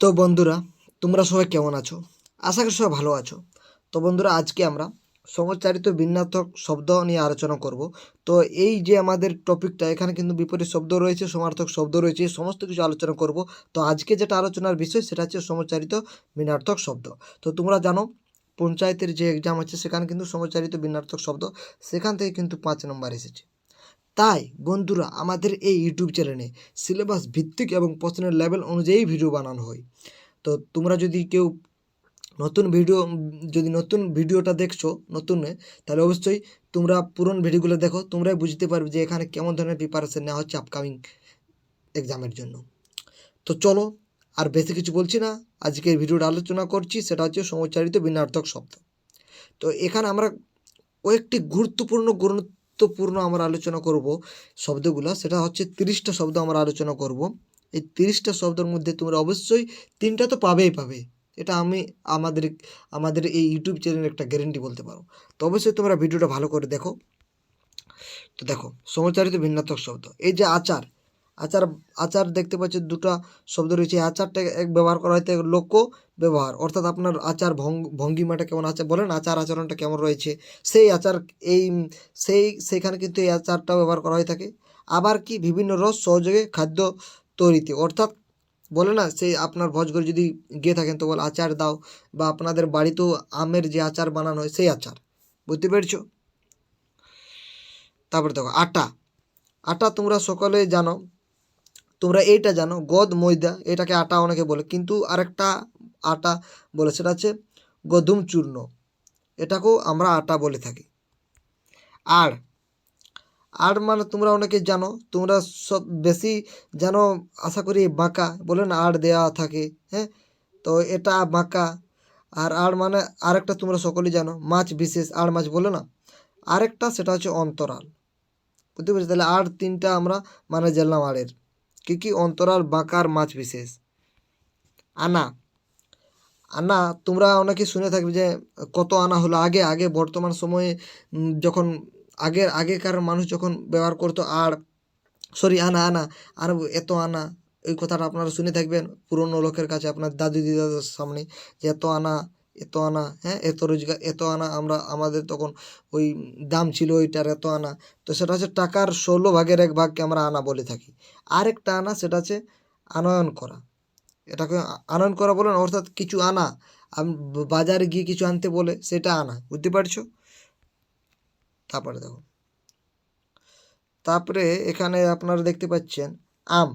তো বন্ধুরা, তোমরা সবাই কেমন আছো? আশা করি সবাই ভালো আছো। তো বন্ধুরা, আজকে আমরা সমচারিত বিন্যাত্মক শব্দ নিয়ে আলোচনা করব। তো এই যে আমাদের টপিকটা, এখানে কিন্তু বিপরীত শব্দ রয়েছে, সমার্থক শব্দ রয়েছে সমস্ত কিছু আলোচনা করব। তো আজকে যেটা আলোচনার বিষয়, সেটা হচ্ছে সমচারিত বিন্যার্থক শব্দ। তো তোমরা জানো, পঞ্চায়েতের যে এক্সাম আছে, সেখানে কিন্তু সমচারিত বিন্যার্থক শব্দ, সেখান থেকে কিন্তু পাঁচ নম্বর এসেছে। তাই বন্ধুরা আমাদের এই ইউটিউব চ্যানেলে সিলেবাস ভিত্তিক এবং প্রশ্নের লেভেল অনুযায়ী ভিডিও বানানো হয়। তো তোমরা যদি কেউ নতুন ভিডিও যদি নতুন ভিডিওটা দেখছ, নতুন, তাহলে অবশ্যই তোমরা পুরনো ভিডিওগুলো দেখো, তোমরাই বুঝতে পারবে যে এখানে কেমন ধরনের প্রিপারেশন নেওয়া হচ্ছে আপকামিং এক্সামের জন্য। তো চলো, আর বেশি কিছু বলছি না, আজকের ভিডিওটা আলোচনা করছি, সেটা হচ্ছে সমচারিত বিনার্থক শব্দ। তো এখানে আমরা কয়েকটি গুরুত্বপূর্ণ গুরুত্বপূর্ণ আমরা আলোচনা করব শব্দগুলো। সেটা হচ্ছে তিরিশটা শব্দ আমরা আলোচনা করব। এই তিরিশটা শব্দের মধ্যে তোমরা অবশ্যই তিনটা তো পাবেই পাবে। এটা আমি আমাদের আমাদের এই ইউটিউব চ্যানেলের একটা গ্যারেন্টি বলতে পারো। তো অবশ্যই তোমরা ভিডিওটা ভালো করে দেখো। তো দেখো, সমচারিত ভিন্নাত্মক শব্দ। এই যে আচার আচার আচার দেখতে পাচ্ছি দুটো শব্দ রয়েছে। আচারটা এক ব্যবহার করা হয়তো লোক ব্যবহার। অর্থাৎ আপনার আচার ভঙ্গ- ভঙ্গিমাটা কেমন আছে বলেন, আচার আচরণটা কেমন রয়েছে। সেই আচার, এই, সেই, সেখানে কিন্তু এই আচারটা ব্যবহার করা হয়ে থাকে। আবার কি? বিভিন্ন রস সহযোগে খাদ্য তৈরিতে। অর্থাৎ বলে না, সেই আপনার ভোজ করে যদি গিয়ে থাকেন, তো বলে আচার দাও, বা আপনাদের বাড়িতেও আমের যে আচার বানানো হয়, সেই আচার। বুঝতে পেরেছ? তারপরে দেখো, আটা। আটা তোমরা সকলে জানো তোমরা এইটা জানো, গদ ময়দা, এটাকে আটা অনেকে বলে, কিন্তু আরেকটা আটা বলে, সেটা হচ্ছে গদুম চূর্ণ। এটাকেও আমরা আটা বলে থাকি। আর আর মানে তোমরা অনেকে জানো, তোমরা সব বেশি জানো, আশা করি বাঁকা বলে না আড় দেওয়া থাকে হ্যাঁ? তো এটা বাঁকা আর আর মানে আরেকটা তোমরা সকলেই জানো, মাছ বিশেষ, আর মাছ বলে না। আরেকটা সেটা হচ্ছে অন্তরাল। বুঝতে পেরেছি? তাহলে আর তিনটা আমরা মানে জানলাম আড়ের কি কি অন্তরাল বাঁকার মাছ বিশেষ? আনা। আনা, তোমরা অনেকে শুনে থাকবে যে কত আনা হলো। আগে আগে বর্তমান সময়ে যখন আগের আগেকার মানুষ যখন ব্যবহার করতো আর সরি, আনা আনা, আর এত আনা, এই কথাটা আপনারা শুনে থাকবেন। পুরনো লোকের কাছে, আপনার দাদু, দিদাদের সামনে যে এত আনা এত আনা হ্যাঁ? এত রোজগার, এত আনা, আমরা, আমাদের তখন ওই দাম ছিল ওইটার এত আনা। তো সেটা হচ্ছে টাকার ষোলো ভাগের এক ভাগকে আমরা আনা বলে থাকি। আরেকটা আনা সেটা হচ্ছে আনয়ন করা। এটাকে আনয়ন করা বলেন, অর্থাৎ কিছু আনা বাজারে গিয়ে কিছু আনতে বলে, সেটা আনা। বুঝতে পারছ? তারপরে দেখো। তারপরে এখানে আপনারা দেখতে পাচ্ছেন আম।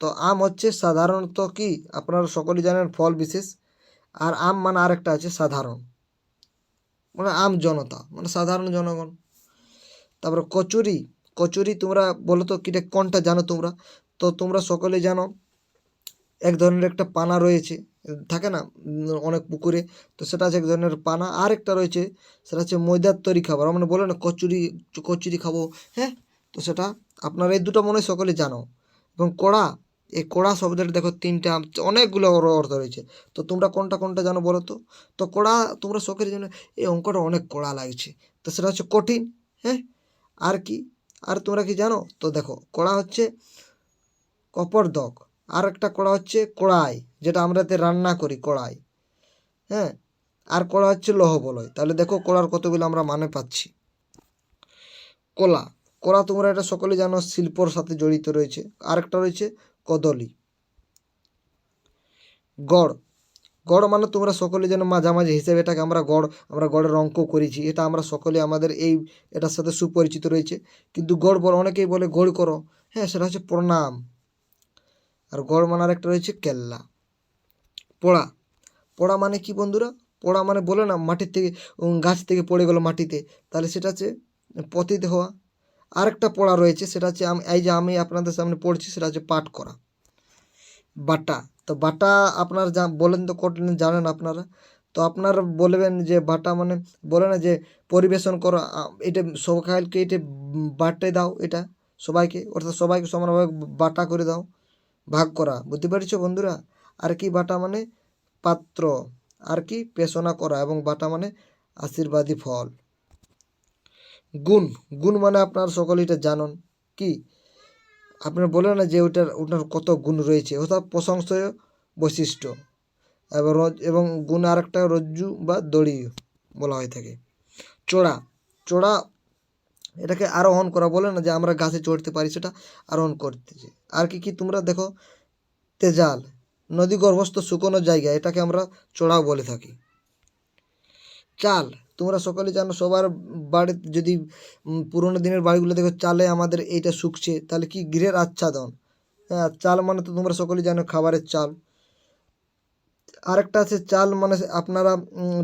তো আম হচ্ছে সাধারণত কি? আপনারা সকলেই জানেন ফল বিশেষ। আর আম মানে আরেকটা আছে সাধারণ। মানে আম জনতা মানে সাধারণ জনগণ। তারপরে কচুরি কচুরি তোমরা বলো তো কিটা কোনটা জানো তোমরা? তো তোমরা সকলে জানো, এক ধরনের একটা পানা রয়েছে, থাকে না, অনেক পুকুরে, তো সেটা আছে এক ধরনের পানা। আর একটা রয়েছে, সেটা হচ্ছে ময়দার তৈরি খাবার আমরা বলে না কচুরি কচুরি খাব হ্যাঁ? তো সেটা আপনারা এই দুটো মনে সকলে জানো। এবং কড়া এই কড়া শব্দটা দেখো তিনটা, অনেকগুলো অর্থ রয়েছে তো তোমরা কোনটা কোনটা জানো বলো তো? তো কড়া, তোমরা সকলে জানো এই অঙ্কটা অনেক কড়া লাগছে। তো সেটা হচ্ছে কঠিন হ্যাঁ? আর কি? আর তোমরা কি জানো? তো দেখো, কড়া হচ্ছে কপর কপরদক আর একটা কড়া হচ্ছে কড়াই, যেটা আমরা এতে রান্না করি, কড়াই হ্যাঁ? আর কড়া হচ্ছে লৌহ বলয়। তাহলে দেখো কড়ার কতগুলো আমরা মানে পাচ্ছি। কলা কলা তোমরা এটা সকলে জানো, শিল্পর সাথে জড়িত রয়েছে। আরেকটা রয়েছে কদলি। গড়। গড় মানে তোমরা সকলে যেন মাঝামাঝি হিসেবে এটাকে আমরা গড়, আমরা গড়ের অঙ্ক করেছি। এটা আমরা সকলে আমাদের এই, এটার সাথে সুপরিচিত রয়েছে। কিন্তু গড় বল, অনেকেই বলে গড় করো। হ্যাঁ সেটা হচ্ছে প্রণাম। আর গড় মানে আরেকটা রয়েছে কেল্লা। পোড়া। পোড়া মানে কি বন্ধুরা? পোড়া মানে বলে না, মাটির থেকে গাছ থেকে পড়ে গেলো মাটিতে। তাহলে সেটা হচ্ছে পতিত হওয়া। আরেকটা পড়া রয়েছে, সেটা হচ্ছে এই যে আমি আপনাদের সামনে পড়ছি, সেটা হচ্ছে পাঠ করা। বাটা। তো বাটা আপনার যা বলেন তো কঠিন, জানেন আপনারা। তো আপনারা বলবেন যে বাটা মানে বলে না যে পরিবেশন করো এটা সবাইকে এটা বাটে দাও, এটা সবাইকে, অর্থাৎ সবাইকে সমানভাবে বাটা করে দাও, ভাগ করা। বুঝতে পেরেছ বন্ধুরা? আর কি বাটা মানে? পাত্র। আর কি? পেশনা করা। এবং বাটা মানে আশীর্বাদী ফল। গুণ গুণ মানে আপনার সকলে এটা জানেন। কি? আপনার বলে না যে ওটার ওটার কত গুণ রয়েছে? অর্থাৎ প্রশংসনীয় বৈশিষ্ট্য। এবং রজ, এবং গুণ আরেকটা রজ্জু বা দড়ি বলা হয়ে থাকে। চড়া চড়া এটাকে আরোহণ করা, বলে না যে আমরা গাছে চড়তে পারি, সেটা আরোহণ করতেছে আর কি কি তোমরা দেখো? তেজাল, নদী গর্ভস্থ শুকনো জায়গা, এটাকে আমরা চড়াও বলে থাকি। চাল। তোমরা সকলে জানো সবার বাড়িতে যদি পুরোনো দিনের বাড়িগুলো দেখো, চালে আমাদের এইটা শুকছে, তাহলে কি গৃহের আচ্ছাদন? হ্যাঁ চাল মানে তো তোমরা সকলে জানো খাবারের চাল। আরেকটা আছে, চাল মানে আপনারা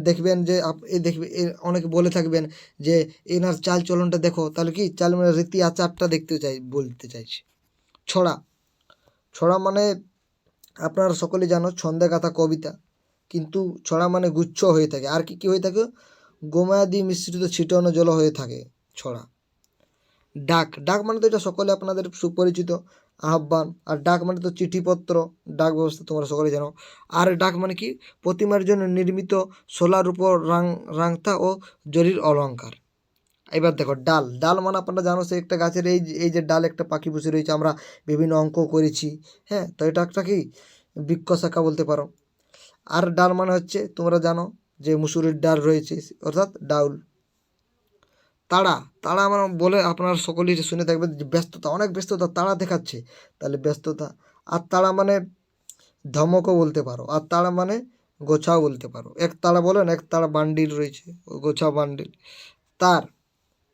দেখবেন যে এই দেখবে অনেকে বলে থাকবেন যে, এনার চাল চলনটা দেখো, তাহলে কি চাল মানে রীতি আচারটা দেখতে চাই, বলতে চাইছি। ছড়া। ছড়া মানে আপনারা সকলে জানো ছন্দে গাথা, কবিতা। কিন্তু ছড়া মানে গুচ্ছ হয়ে থাকে। আর কি কি হয়ে থাকে? গোমায়াদি মিশ্রিত ছিটানো জল হয়ে থাকে ছড়া। ডাক। ডাক মানে তো এটা সকলে আপনাদের সুপরিচিত, আহ্বান। আর ডাক মানে তো চিঠিপত্র, ডাক ব্যবস্থা তোমরা সকলে জানো। আর ডাক মানে কি? প্রতিমার জন্য নির্মিত সোলার উপর রাং রাংতা ও জরির অলংকার এবার দেখো, ডাল। ডাল মানে আপনারা জানো সে একটা গাছের এই এই যে ডাল একটা পাখি বসে রয়েছে, আমরা বিভিন্ন অঙ্ক করেছি। হ্যাঁ তো এটা একটা কি? বৃক্ষ শাখা বলতে পারো। আর ডাল মানে হচ্ছে, তোমরা জানো যে মুসুরির ডাল রয়েছে, অর্থাৎ ডাউল। তাড়া তাড়া মানে বলে আপনারা সকলেই শুনে থাকবেন যে ব্যস্ততা, অনেক ব্যস্ততা তাড়া দেখাচ্ছে, তাহলে ব্যস্ততা। আর তাড়া মানে ধমকও বলতে পারো, আর তাড়া মানে গোছাও বলতে পারো। এক তাড়া বলেন, এক তাড়া বান্ডিল রয়েছে গোছা বান্ডিল। তার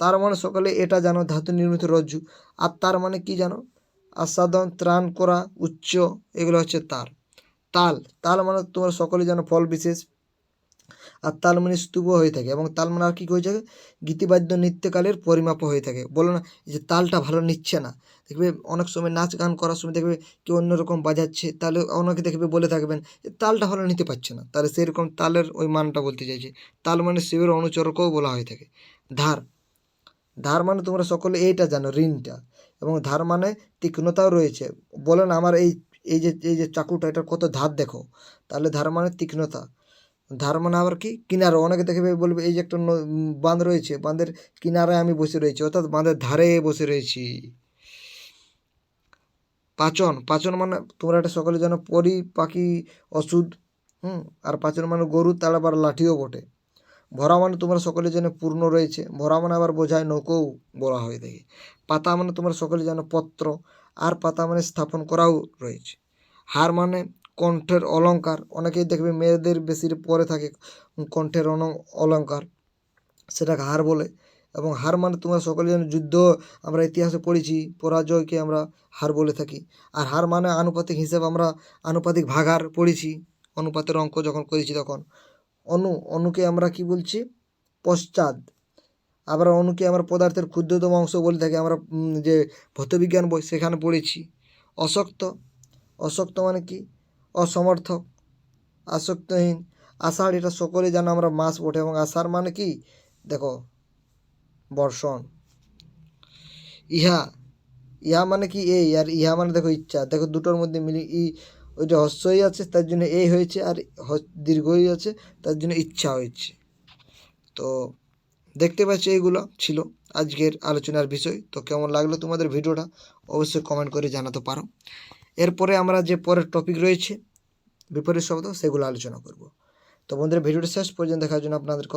তার মানে সকলে এটা জানো, ধাতু নির্মিত রজ্জু। আর তার মানে কি জানো? আস্বাদন, ত্রাণ করা, উচ্চ, এগুলো হচ্ছে তার। তাল তাল মানে তোমরা সকলে জানো ফল বিশেষ। আর তাল মানে স্তূপ হয়ে থাকে এবং তাল মানে আর কী হয়ে থাকে? গীতিবাদ্য নৃত্যকালের পরিমাপ হয়ে থাকে। বলো না যে তালটা ভালো নিচ্ছে না। দেখবে অনেক সময় নাচ গান করার সময় দেখবে কেউ অন্যরকম বাজাচ্ছে, তাহলে অনেকে দেখবে বলে থাকবেন "এ তালটা ভালো নিতে পারছে না। তাহলে সেরকম তালের ওই মানটা বলতে চাইছে। তাল মানে শিবের অনুচরকও বলা হয়ে থাকে। ধার ধার মানে তোমরা সকলে এইটা জানো, ঋণটা। এবং ধার মানে তীক্ষ্ণতাও রয়েছে। বলেন আমার এই এই যে এই যে চাকুটা এটা কত ধার দেখো? তাহলে ধার মানে তীক্ষ্ণতা। ধার মানে আবার কি? কিনারে। অনেকে দেখবে বলবে, এই যে একটা বাঁধ রয়েছে, বাঁধের কিনারে আমি বসে রয়েছি, অর্থাৎ বাঁধের ধারে বসে রয়েছি। পাচন। পাচন মানে তোমরা এটা সকলে জানো, পরি, পাখি ওষুধ হুম? আর পাচন মানে গরু তার আবার লাঠিও বটে। ভরা মানে তোমরা সকলে জানো পূর্ণ রয়েছে। ভরা মানে আবার বোঝায় নৌকোও বলা হয়ে থাকে পাতা মানে তোমরা সকলে জানো পত্র। আর পাতা মানে স্থাপন করাও রয়েছে। হার মানে কণ্ঠের অলঙ্কার। অনেকেই দেখবে মেয়েদের বেশি পরে থাকে কণ্ঠের অলংকার সেটাকে হার বলে। এবং হার মানে তোমরা সকলে জানো, যুদ্ধ আমরা ইতিহাসে পড়েছি, পরাজয়কে আমরা হার বলে থাকি। আর হার মানে আনুপাতিক হিসেব আমরা আনুপাতিক ভাগার পড়েছি, অনুপাতের অঙ্ক যখন করেছি তখন। অনু, অনুকে আমরা কি বলছি? পশ্চাৎ। আবার অনুকে আমরা পদার্থের ক্ষুদ্রতম অংশ বলে থাকি, আমরা যে ভৌতবিজ্ঞান বই সেখানে পড়েছি। অশক্ত অশক্ত মানে কি? অসমর্থক, আসক্তহীন। আষাঢ় এটা সকলে জানো, আমরা মাস বটে। এবং আষাঢ় মানে কি? দেখো, বর্ষণ। ইহা ইহা মানে কি? এই, আর ইহা মানে দেখো ইচ্ছা। দেখো দুটোর মধ্যে মিলি, ই, ওই যে হস্যই আছে, তার জন্য এই হয়েছে, আর দীর্ঘই আছে, তার জন্য ইচ্ছা হয়েছে। তো দেখতে পাচ্ছি এইগুলো ছিল আজকের আলোচনার বিষয়। তো কেমন লাগল তোমাদের ভিডিওটা? অবশ্যই কমেন্ট করে জানাতে পারো। এরপরে আমরা যে পরের টপিক রয়েছে, বিপরীত শব্দ, সেগুলো আলোচনা করব। তো বন্ধুরা, ভিডিওটা শেষ পর্যন্ত দেখার জন্য আপনাদেরকে